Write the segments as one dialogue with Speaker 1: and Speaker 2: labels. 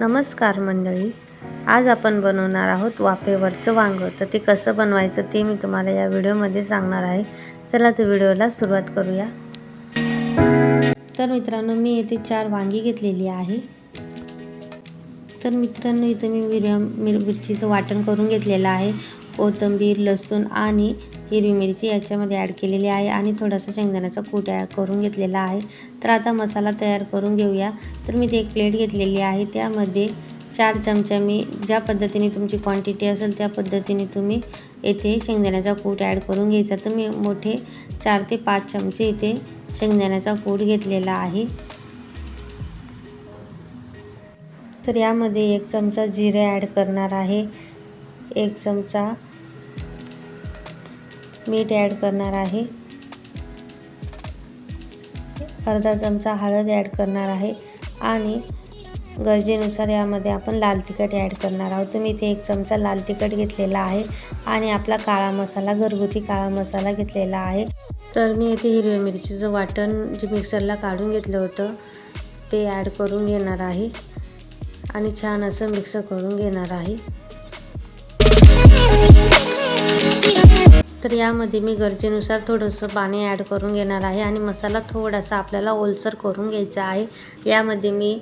Speaker 1: नमस्कार मंडळी. आज आपण बनवणार आहोत वाफेवरचं वांगं. तर ते कसं बनवायचं ते मी तुम्हाला या व्हिडिओमध्ये सांगणार आहे. चला तर व्हिडिओला सुरुवात करूया. तर मित्रांनो मी येथे चार वांगी घेतलेली आहे. तर मित्रांनो इथं मी मिर मिरचीचं वाटण करून घेतलेलं आहे. कोथिंबीर लसूण आणि हिरवी मिरची याच्यामध्ये ॲड केलेली आहे आणि थोडासा शेंगदाण्याचा कूट ॲड करून घेतलेला आहे. तर आता मसाला तयार करून घेऊया. तर मी ते एक प्लेट घेतलेली आहे. त्यामध्ये चार चमचा मी ज्या पद्धतीने तुमची क्वांटिटी असेल त्या पद्धतीने तुम्ही येथे शेंगदाण्याचा कूट ॲड करून घ्यायचा. तर मी मोठे चार ते पाच चमचे इथे शेंगदाण्याचा कूट घेतलेला आहे. तर यामध्ये एक चमचा जिरे ॲड करणार आहे. एक चमचा मीठ ॲड करणार आहे. अर्धा चमचा हळद ॲड करणार आहे. आणि गरजेनुसार यामध्ये आपण लाल तिखट ॲड करणार आहोत. तुम्ही इथे एक चमचा लाल तिखट घेतलेला आहे. आणि आपला काळा मसाला घरगुती काळा मसाला घेतलेला आहे. तर मी इथे हिरव्या मिरचीचं वाटण जे मिक्सरला काढून घेतलं होतं ते ॲड करून घेणार आहे. आणि छान असं मिक्स करून घेणार आहे. तर यामध्ये मी गरजेनुसार थोडंसं पाणी ॲड करून घेणार आहे आणि मसाला थोडासा आपल्याला ओलसर करून घ्यायचा आहे. यामध्ये मी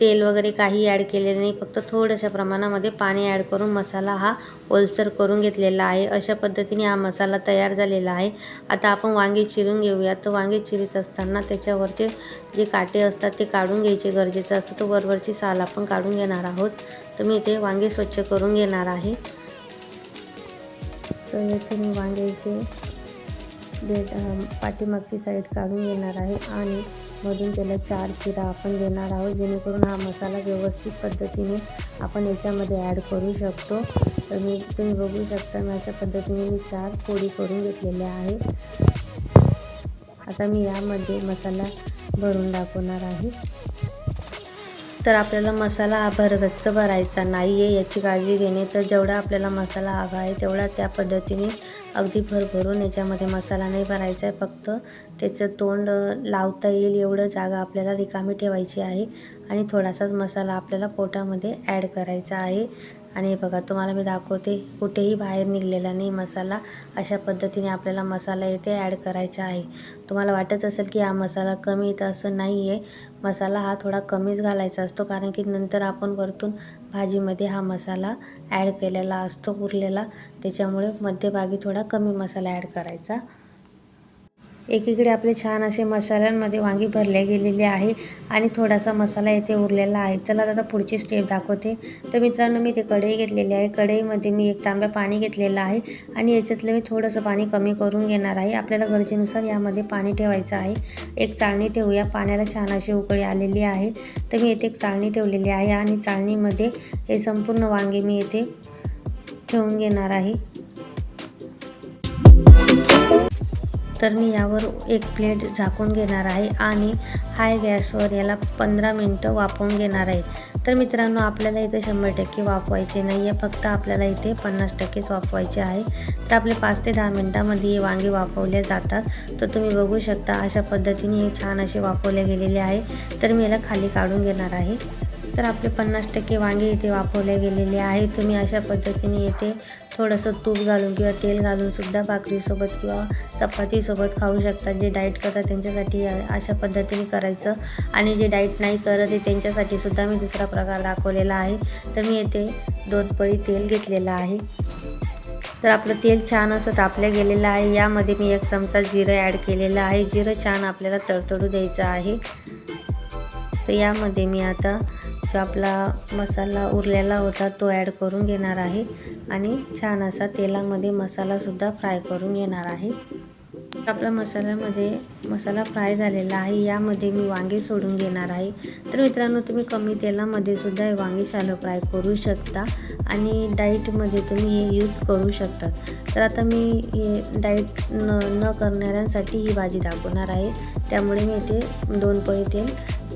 Speaker 1: तेल वगैरे काही ॲड केलेलं नाही फक्त थोड्याशा प्रमाणामध्ये पाणी ॲड करून मसाला हा ओलसर करून घेतलेला आहे. अशा पद्धतीने हा मसाला तयार झालेला आहे. आता आपण वांगे चिरून घेऊया. तर वांगे चिरीत असताना त्याच्यावरचे जे काटे असतात ते काढून घ्यायचे. गरजेचं असतं तो वरवरची साल आपण काढून घेणार आहोत. तर मी इथे वांगे स्वच्छ करून घेणार आहे. तर इथे मी वांग्याचे इथे पाठीमागची साईड काढून घेणार आहे आणि मधून त्याला चार चिरा आपण देणार आहोत जेणेकरून हा मसाला व्यवस्थित पद्धतीने आपण याच्यामध्ये ॲड करू शकतो. तर मी तुम्ही बघू शकता मी अशा पद्धतीने मी चार पोळी करून घेतलेल्या आहे आता मी यामध्ये मसाला भरून दाखवणार आहे. तर आपल्याला मसाला हा भरगच्च भरायचा नाही आहे याची काळजी घेणे. तर जेवढा आपल्याला मसाला हवा आहे तेवढा त्या पद्धतीने अगदी भरभरून याच्यामध्ये मसाला नाही भरायचा आहे. फक्त त्याचं तोंड लावता येईल एवढं जागा आपल्याला रिकामी ठेवायची आहे. आणि थोडासाच मसाला आपल्याला पोटामध्ये ॲड करायचा आहे. आणि हे बघा तुम्हाला मी दाखवते कुठेही बाहेर निघलेला नाही मसाला. अशा पद्धतीने आपल्याला मसाला येथे ॲड करायचा आहे. तुम्हाला वाटत असेल की हा मसाला कमी तर असं नाही आहे मसाला हा थोडा कमीच घालायचा असतो कारण की नंतर आपण वरतून भाजीमध्ये हा मसाला ॲड केलेला असतो उरलेला. त्याच्यामुळे मध्यभागी थोडा कमी मसाला ॲड करायचा. एकीकडे आपले छान असे मसाल्यांमध्ये वांगी भरले गेलेले आहे आणि थोडासा मसाला येथे उरलेला आहे. चला आता पुढची स्टेप दाखवते. तर मित्रांनो मी ते कढई घेतलेली आहे. कढईमध्ये मी एक तांब्या पाणी घेतलेलं आहे आणि याच्यातलं मी थोडंसं पाणी कमी करून घेणार आहे. आपल्याला गरजेनुसार यामध्ये पाणी ठेवायचं आहे. एक चाळणी ठेवूया. पाण्याला छान अशी उकळी आलेली आहे. तर मी येथे एक चाळणी ठेवलेली आहे आणि चाळणीमध्ये हे संपूर्ण वांगे मी येथे ठेवून घेणार आहे. तर मी यावर एक प्लेट झाकून घेणार आहे आणि हाय गॅसवर याला पंधरा मिनटं वाफवून घेणार आहे. तर मित्रांनो आपल्याला इथे शंभर टक्के वाफवायचे नाही आहे फक्त आपल्याला इथे पन्नास टक्केच वाफवायचे आहे. तर आपले पाच ते दहा मिनटामध्ये हे वांगे वाफवले जातात. तर तुम्ही बघू शकता अशा पद्धतीने हे छान असे वाफवले गेलेले आहे. तर मी याला खाली काढून घेणार आहे. तर आपले पन्नास टक्के वांगे इथे वापरले गेलेले आहे तुम्ही अशा पद्धतीने येथे थोडंसं तूप घालून किंवा तेल घालूनसुद्धा भाकरीसोबत किंवा चपातीसोबत खाऊ शकतात जे डाईट करतात त्यांच्यासाठी अशा पद्धतीने करायचं आणि जे डाईट नाही करत आहे त्यांच्यासाठी सुद्धा मी दुसरा प्रकार दाखवलेला आहे. तर मी येथे दोन पळी तेल घेतलेलं आहे. तर आपलं तेल छान असं तापलं गेलेलं आहे. यामध्ये मी एक चमचा जिरं ॲड केलेलं आहे. जिरं छान आपल्याला तडतडू द्यायचं आहे. तर यामध्ये मी आता जो आपला मसाला उरलेला होता तो ॲड करून घेणार आहे. आणि छान असा तेलामध्ये मसालासुद्धा फ्राय करून घेणार आहे. आपला मसाल्यामध्ये मसाला फ्राय झालेला आहे. यामध्ये मी वांगे सोडून घेणार आहे. तर मित्रांनो तुम्ही कमी तेलामध्ये सुद्धा हे वांगे शालो फ्राय करू शकता. आणि डाईटमध्ये तुम्ही हे यूज करू शकता. तर आता मी हे डाईट न न करणाऱ्यांसाठी ही भाजी दाखवणार आहे. त्यामुळे मी इथे दोन पळी तेल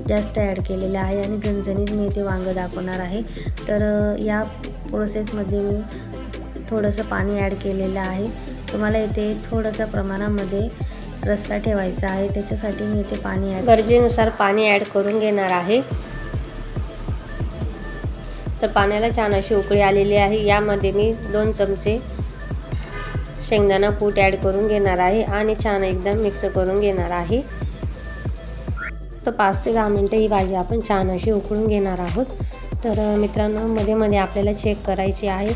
Speaker 1: जास्त ॲड केलेले आहे आणि झणझणीत मी इथे वांगं दाखवणार आहे. तर या प्रोसेसमध्ये मी थोडंसं पाणी ॲड केलेलं आहे. तुम्हाला इथे थोडंसं प्रमाणामध्ये रस्सा ठेवायचा आहे. त्याच्यासाठी मी इथे पाणी ॲड गरजेनुसार पाणी ॲड करून घेणार आहे. तर पाण्याला छान अशी उकळी आलेली आहे. यामध्ये मी दोन चमचे शेंगदाणा कूट ॲड करून घेणार आहे आणि छान एकदम मिक्स करून घेणार आहे. तर पाच ते दहा मिनटं ही भाजी आपण छान अशी उकळून घेणार आहोत. तर मित्रांनो मध्ये मध्ये आपल्याला चेक करायची आहे.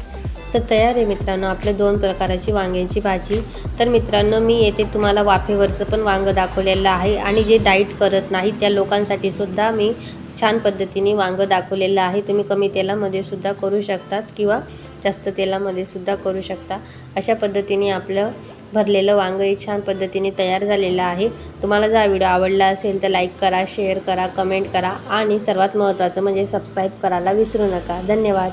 Speaker 1: तर तयार आहे मित्रांनो आपल्या दोन प्रकाराची वांग्यांची भाजी. तर मित्रांनो मी येथे तुम्हाला वाफेवरचं पण वांगं दाखवलेलं आहे. आणि जे डाईट करत नाही त्या लोकांसाठी सुद्धा मी छान पद्धतीने वांगं दाखवलेलं आहे. तुम्ही कमी तेलामध्ये सुद्धा करू शकतात किंवा जास्त तेलामध्ये सुद्धा करू शकता. अशा पद्धतीने आपलं भरलेलं वांगं हे छान पद्धतीने तयार झालेलं आहे. तुम्हाला जर व्हिडिओ आवडला असेल तर लाईक करा शेअर करा कमेंट करा आणि सर्वात महत्त्वाचं म्हणजे सबस्क्राईब करायला विसरू नका. धन्यवाद.